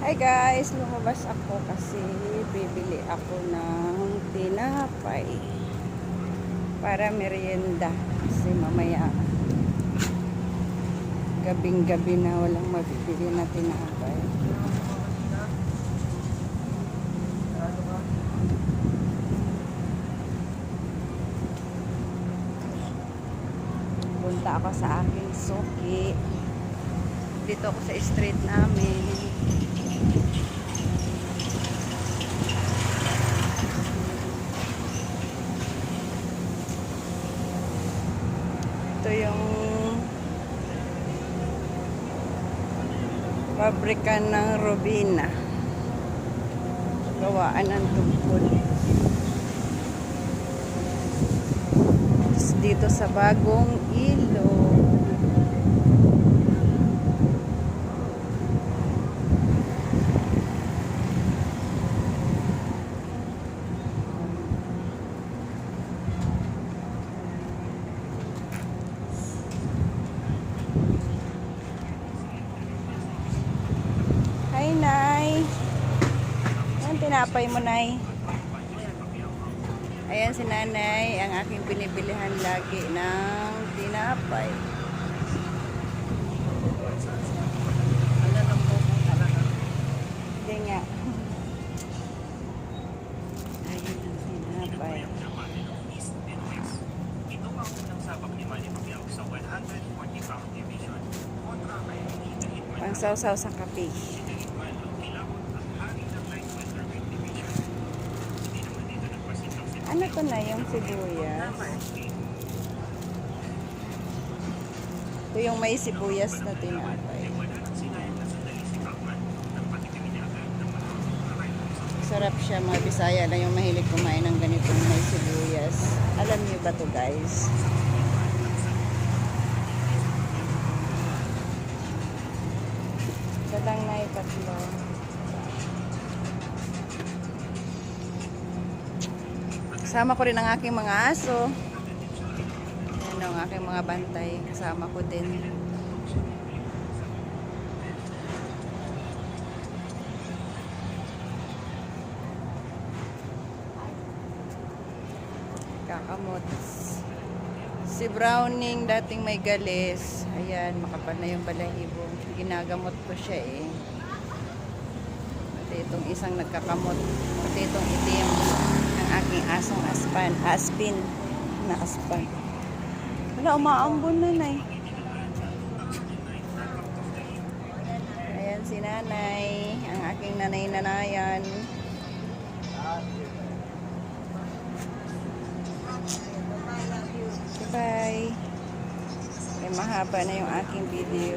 Hi guys, lumabas ako kasi bibili ako ng tinapay para merienda kasi mamaya gabing gabi na walang mabibili na tinapay. Punta ako sa aking suki. Dito ako sa street namin. Ito yung pabrika ng Robina. Gawaan ng tungkol. Dito sa bagong ilog. Hi, Nay. Ayan, tinapay mo, Nay. Ayan si Nanay, ang aking binibilihan lagi ng tinapay. Hindi nga. Ayun ang tinapay. Ito ang unang sabak ni Manny Pacquiao sa 140 pound division. Pang sausaw sa kape. Nikita Hitman ang kilabot at hari ng light welterweight division. Hindi naman dito nagpasitang si Ano to na yung sibuyas? Ito yung may sibuyas na tinapay. Na na Sarap siya, mga Bisaya lang yung mahilig kumain ng ganitong may sibuyas. Alam niyo ba to guys? Dadang na tatlo. Kasama ko rin ang aking mga aso. Yan ang aking mga bantay. Kasama ko din. kakamot. Si Browning, dating may galis. Ayan, makapal na yung balahibo. Ginagamot ko siya eh. Pati itong isang nagkakamot. Pati itong itim. Asong aspan. Aspin. Na aspan. Wala, umaambon na na eh. Ayan si nanay. Ang aking nanay-nanayan. Bye. May mahaba na yung aking video.